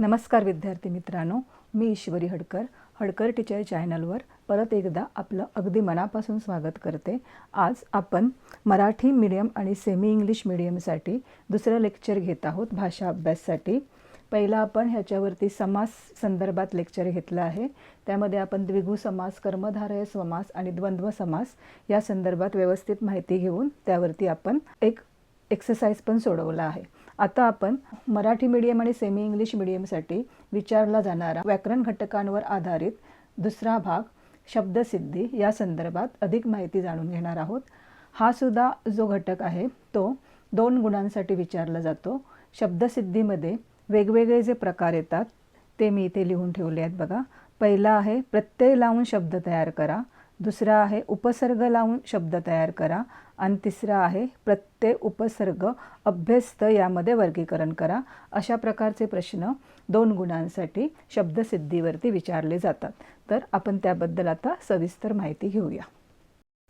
नमस्कार विद्यार्थी मित्रांनो मी ईश्वरी हडकर. हडकर टीचर चॅनलवर परत एकदा आपलं अगदी मनापासून स्वागत करते. आज आपण मराठी मीडियम आणि सेमी इंग्लिश मीडियमसाठी दुसरं लेक्चर घेत आहोत भाषा अभ्याससाठी. पहिला आपण ह्याच्यावरती समास संदर्भात लेक्चर घेतलं आहे. त्यामध्ये आपण द्विगु समास कर्मधारय समास आणि द्वंद्व समास या संदर्भात व्यवस्थित माहिती घेऊन त्यावरती आपण एक एक्सरसाइज पण सोडवला आहे. आता आपण मराठी मीडियम आणि सेमी इंग्लिश मीडियमसाठी विचारला जाणारा व्याकरण घटकांवर आधारित दुसरा भाग शब्दसिद्धी या संदर्भात अधिक माहिती जाणून घेणार आहोत. हा सुद्धा जो घटक आहे तो दोन गुणांसाठी विचारला जातो. शब्दसिद्धीमध्ये वेगवेगळे जे प्रकार येतात ते मी इथे लिहून ठेवले आहेत बघा. पहिला आहे प्रत्यय लावून शब्द तयार करा. दुसरा आहे उपसर्ग लावून शब्द तयार करा. आणि तिसरा आहे प्रत्यय उपसर्ग अभ्यस्त यामध्ये वर्गीकरण करा. अशा प्रकारचे प्रश्न दोन गुणांसाठी शब्दसिद्धीवरती विचारले जातात. तर आपण त्याबद्दल आता सविस्तर माहिती घेऊया.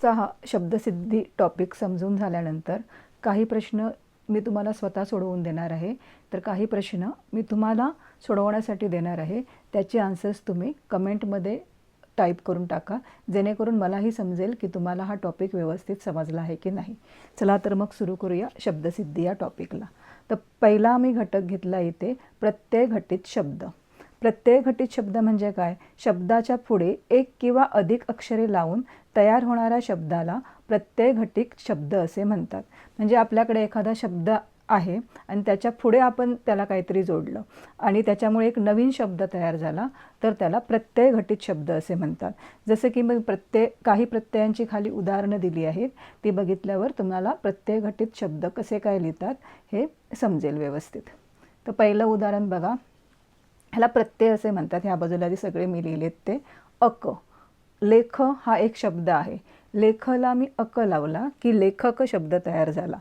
चा हा शब्दसिद्धी टॉपिक समजून झाल्यानंतर काही प्रश्न मी तुम्हाला स्वतः सोडवून देणार आहे. तर काही प्रश्न मी तुम्हाला सोडवण्यासाठी देणार आहे. त्याचे आन्सर्स तुम्ही कमेंटमध्ये टाईप करून टाका जेणेकरून मलाही समजेल की तुम्हाला हा टॉपिक व्यवस्थित समजला आहे की नाही. चला तर मग सुरू करूया शब्दसिद्धी या टॉपिकला तर पहिला मी घटक घेतला इथे प्रत्यय घटित शब्द. प्रत्यय घटित शब्द म्हणजे काय? शब्दाच्या पुढे एक किंवा अधिक अक्षरे लावून तयार होणाऱ्या शब्दाला प्रत्यय घटित शब्द असे म्हणतात. म्हणजे आपल्याकडे एखादा शब्द आहे आणि त्याच्या पुढे आपण त्याला काहीतरी जोडलं. आणि त्याच्यामुळे एक नवीन शब्द तयार झाला तर त्याला प्रत्यय घटित शब्द असे म्हणतात. जसं की मग प्रत्यय काही प्रत्ययांची खाली उदाहरणं दिली आहेत ती बघितल्यावर तुम्हाला प्रत्यय घटित शब्द कसे काय लिहितात हे समजेल व्यवस्थित. तर पहिलं उदाहरण बघा. ह्याला प्रत्यय असे म्हणतात. ह्या बाजूला जे सगळे मी लिहिलेत ते अक. लेख हा एक शब्द आहे. लेखला मी अक लावला की लेखक शब्द तयार झाला.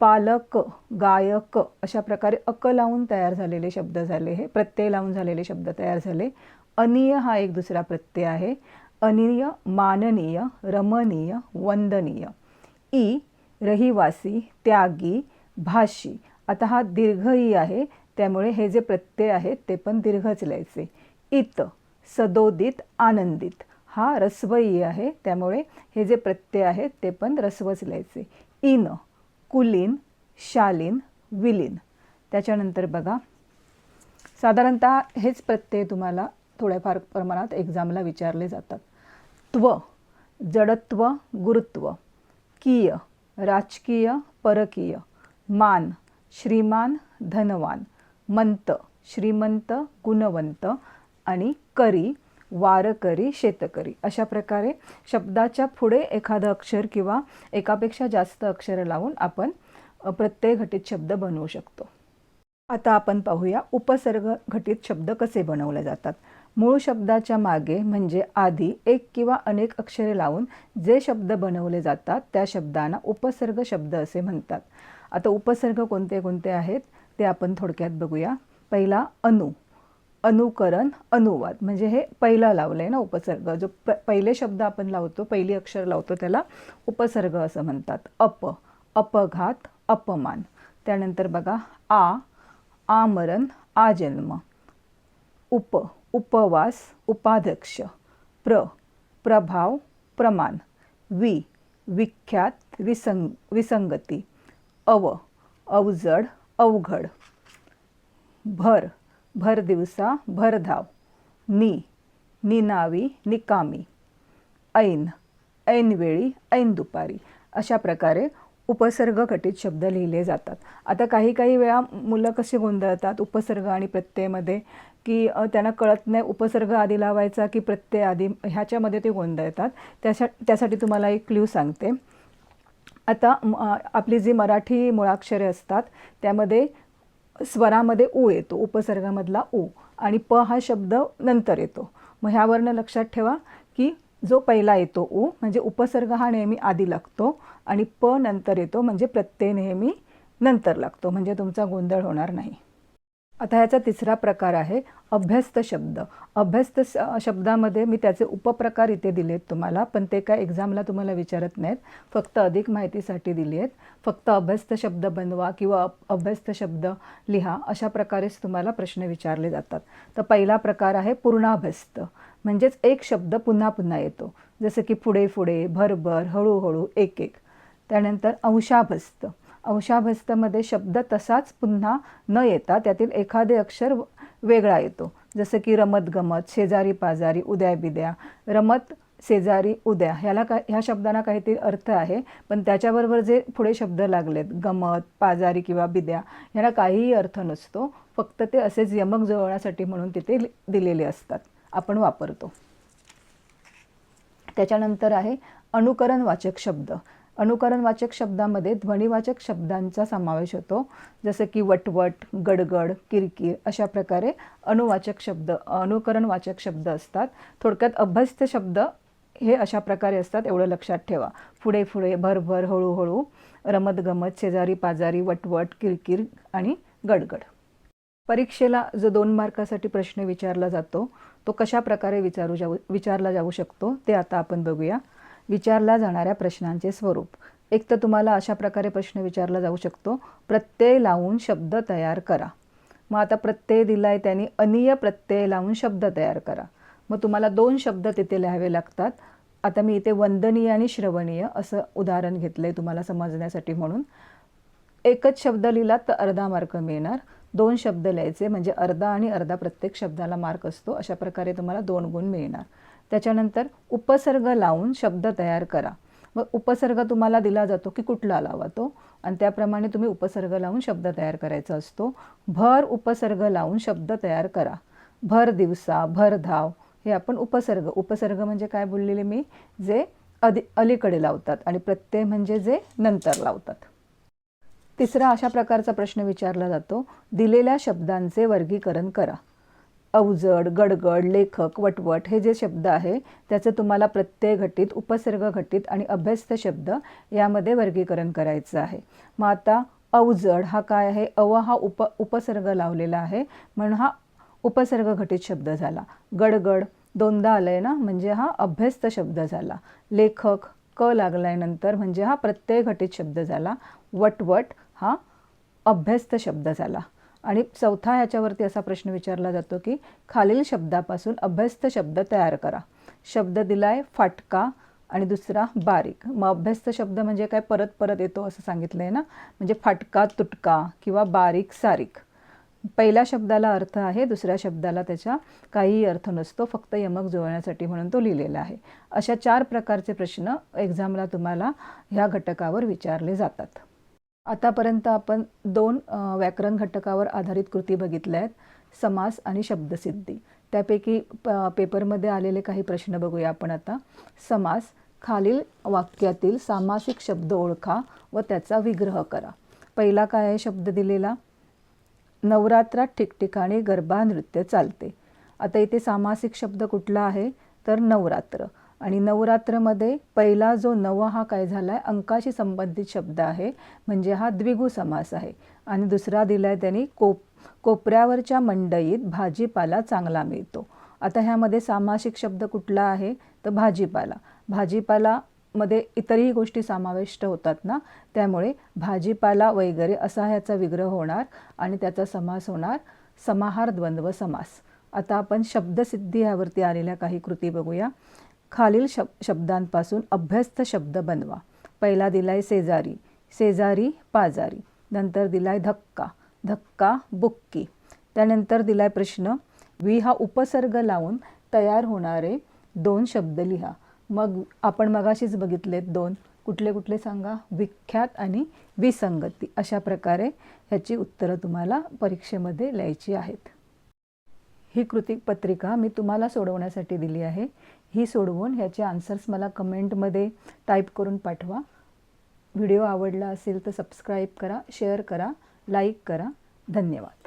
पालक गायक अशा प्रकारे अक लावून तयार झालेले शब्द झाले हे. प्रत्यय लावून झालेले शब्द तयार झाले. अनिय हा एक दुसरा प्रत्यय आहे. अनिय माननीय रमणीय वंदनीय. ई रहिवासी त्यागी भाषी. आता हा दीर्घ ई आहे. त्यामुळे हे जे प्रत्यय आहेत ते पण दीर्घच लिहायचे. इत सदोदित आनंदित. हा रस्वई आहे. त्यामुळे हे जे प्रत्यय आहेत ते पण रस्वच लिहायचे. इन कुलीन शालीन विलीन. त्याच्यानंतर बघा साधारणतः हेच प्रत्यय तुम्हाला थोड्याफार प्रमाणात एक्झामला विचारले जातात. त्व जडत्व गुरुत्व. कीय राजकीय परकीय. मान श्रीमान धनवान. मंत श्रीमंत गुणवंत. आणि करी वारकरी शेतकरी अशा प्रकारे शब्दाच्या पुढे एखादं अक्षर किंवा एकापेक्षा जास्त अक्षरं लावून आपण प्रत्यय घटित शब्द बनवू शकतो. आता आपण पाहूया उपसर्ग घटित शब्द कसे बनवले जातात. मूळ शब्दाच्या मागे म्हणजे आधी एक किंवा अनेक अक्षरे लावून जे शब्द बनवले जातात त्या शब्दांना उपसर्ग शब्द असे म्हणतात. आता उपसर्ग कोणते कोणते आहेत ते आपण थोडक्यात बघूया. पहिला अनु. अनुकरण अनुवाद. म्हणजे हे पहिला लावलं आहे ना उपसर्ग. जो प पहिले शब्द आपण लावतो पहिली अक्षर लावतो त्याला उपसर्ग असं म्हणतात. अप अपघात अपमान. त्यानंतर बघा आ आमरण आजन्म. उप उपवास उपाध्यक्ष. प्र प्रभाव प्रमाण. वि विख्यात विसंग विसंगती. अव अवजड अवघड. भर भर दिवसा भरधाव नि निनावी निकामी. ऐन ऐनवेळी ऐन दुपारी. अशा प्रकारे उपसर्ग घटित शब्द लिहिले जातात. आता काही काही वेळा मुलं कसे गोंधळतात उपसर्ग आणि प्रत्ययमध्ये की त्यांना कळत नाही उपसर्ग आधी लावायचा की प्रत्यय आधी ह्याच्यामध्ये ते गोंधळतात. त्याच्या त्यासाठी तुम्हाला एक क्ल्यू सांगते. आता आपली जी मराठी मुळाक्षरे असतात त्यामध्ये स्वरामध्ये ऊ येतो उपसर्गामधला ऊ आणि प हा शब्द नंतर येतो. मग ह्यावरनं लक्षात ठेवा की जो पहिला येतो ऊ म्हणजे उपसर्ग हा नेहमी आधी लागतो आणि प नंतर येतो म्हणजे प्रत्यय नेहमी नंतर लागतो म्हणजे तुमचा गोंधळ होणार नाही. आता ह्याचा तिसरा प्रकार आहे अभ्यस्त शब्द. अभ्यस्त शब्दामध्ये मी त्याचे उपप्रकार इथे दिलेत तुम्हाला पण ते काय एक्झामला तुम्हाला विचारत नाहीत. फक्त अधिक माहितीसाठी दिली आहेत फक्त अभ्यस्त शब्द बनवा किंवा अप- अभ्यस्त शब्द लिहा अशा प्रकारेच तुम्हाला प्रश्न विचारले जातात. तर पहिला प्रकार आहे पूर्णाभ्यस्त. म्हणजेच एक शब्द पुन्हा पुन्हा येतो. जसं की पुढे पुढे भरभर हळूहळू एक एक. त्यानंतर अंशाभस्त अंशाभस्तमध्ये शब्द तसाच पुन्हा न येता त्यातील एखादे अक्षर वेगळा येतो. जसं की रमत गमत शेजारी पाजारी उद्या बिद्या रमत शेजारी उद्या. ह्याला काय ह्या शब्दांना काहीतरी अर्थ आहे पण त्याच्याबरोबर जे पुढे शब्द लागलेत गमत पाजारी किंवा बिद्या ह्याला काहीही अर्थ नसतो. फक्त ते असेच यमक जुळवण्यासाठी म्हणून तिथे दिलेले असतात. आपण वापरतो. त्याच्यानंतर आहे अनुकरणवाचक शब्द. अनुकरणवाचक शब्दामध्ये ध्वनिवाचक शब्दांचा समावेश होतो. जसं की वटवट गडगड किरकिर अशा प्रकारे अनुवाचक शब्द अनुकरणवाचक शब्द असतात. थोडक्यात अभ्यस्त शब्द हे अशा प्रकारे असतात एवढं लक्षात ठेवा. पुढे पुढे भरभर हळूहळू रमतगमत शेजारी पाजारी वटवट किरकिर आणि गडगड. परीक्षेला जो दोन मार्कासाठी प्रश्न विचारला जातो तो कशा प्रकारे विचारू जाऊ विचारला जाऊ शकतो ते आता आपण बघूया. विचारल्या जाणाऱ्या प्रश्नांचे स्वरूप. एक तर तुम्हाला अशा प्रकारे प्रश्न विचारला जाऊ शकतो. प्रत्यय लावून शब्द तयार करा. मग आता प्रत्यय दिलाय त्यांनी अनिय प्रत्यय लावून शब्द तयार करा. मग तुम्हाला दोन शब्द तिथे लिहावे लागतात. आता मी इथे वंदनीय आणि श्रवणीय असं उदाहरण घेतलं आहे तुम्हाला समजण्यासाठी म्हणून. एकच शब्द लिहिला तर अर्धा मार्क मिळणार. दोन शब्द लिहायचे म्हणजे अर्धा आणि अर्धा प्रत्येक शब्दाला मार्क असतो अशा प्रकारे तुम्हाला दोन गुण मिळणार. त्याच्यानंतर उपसर्ग लावून शब्द तयार करा. मग उपसर्ग तुम्हाला दिला जातो की कुठला लावा तो? आणि त्याप्रमाणे तुम्ही उपसर्ग लावून शब्द तयार करायचा असतो. भर उपसर्ग लावून शब्द तयार करा. भर दिवसा भर धाव हे आपण उपसर्ग उपसर्ग म्हणजे काय बोललेले मी? जे अधि अलीकडे लावतात आणि प्रत्यय म्हणजे जे नंतर लावतात. तिसरा अशा प्रकारचा प्रश्न विचारला जातो. दिलेल्या शब्दांचे वर्गीकरण करा. अवजड गडगड लेखक वटवट हे जे शब्द आहे त्याचं तुम्हाला प्रत्यय घटित उपसर्ग घटित आणि अभ्यस्त शब्द यामध्ये वर्गीकरण करायचं आहे. मग आता अवजड हा काय आहे? अव हा उप उपसर्ग लावलेला आहे. म्हणून हा उपसर्ग घटित शब्द झाला. गडगड दोनदा आलंय ना? म्हणजे हा अभ्यस्त शब्द झाला. लेखक क लागलाय नंतर म्हणजे हा प्रत्यय घटित शब्द झाला. वटवट हा अभ्यस्त शब्द झाला. आणि चौथा ह्याच्यावरती असा प्रश्न विचारला जातो की खालील शब्दापासून अभ्यस्त शब्द तयार करा. शब्द दिलाय फाटका आणि दुसरा बारीक. मग अभ्यस्त शब्द म्हणजे काय? परत परत येतो असं सांगितलं आहे ना? म्हणजे फाटका तुटका किंवा बारीक सारीक. पहिल्या शब्दाला अर्थ आहे दुसऱ्या शब्दाला त्याच्या काहीही अर्थ नसतो फक्त यमक जुळण्यासाठी म्हणून तो लिहिलेला आहे. अशा चार प्रकारचे प्रश्न एक्झामला तुम्हाला ह्या घटकावर विचारले जातात. आतापर्यंत आपण दोन व्याकरण घटकावर आधारित कृती बघितल्या आहेत समास आणि शब्दसिद्धी. त्यापैकी प पेपरमध्ये आलेले काही प्रश्न बघूया आपण आता. समास खालील वाक्यातील सामासिक शब्द ओळखा व त्याचा विग्रह करा. पहिला काय आहे शब्द दिलेला? नवरात्रात ठिकठिकाणी गरबा नृत्य चालते. आता इथे सामासिक शब्द कुठला आहे? तर नवरात्र. आणि नवरात्रमध्ये पहिला जो नव हा काय झाला आहे अंकाशी संबंधित शब्द आहे म्हणजे हा द्विगु समास आहे. आणि दुसरा दिला आहे त्यांनी कोप कोपऱ्यावरच्या मंडईत भाजीपाला चांगला मिळतो. आता ह्यामध्ये सामासिक शब्द कुठला आहे? तर भाजीपाला. भाजीपाला मध्ये इतरही गोष्टी समाविष्ट होतात ना त्यामुळे भाजीपाला वगैरे असा ह्याचा विग्रह होणार आणि त्याचा समास होणार समाहार द्वंद्व समास. आता आपण शब्दसिद्धी ह्यावरती आलेल्या काही कृती बघूया. खालील शब शब्दांपासून अभ्यस्त शब्द बनवा. पहिला दिलाय शेजारी शेजारी पाजारी. नंतर दिलाय धक्का धक्का बुक्की. त्यानंतर दिलाय प्रश्न वी हा उपसर्ग लावून तयार होणारे दोन शब्द लिहा. मग आपण मगाशीच बघितलेत दोन. कुठले कुठले सांगा? विख्यात आणि विसंगती. अशा प्रकारे ह्याची उत्तरं तुम्हाला परीक्षेमध्ये लिहायची आहेत. ही कृती पत्रिका मी तुम्हाला सोडवण्यासाठी दिली आहे. ही सोडवून ह्याचे आन्सर्स मला कमेंटमध्ये टाईप करून पाठवा. व्हिडिओ आवडला असेल तर सबस्क्राईब करा शेअर करा लाईक करा. धन्यवाद.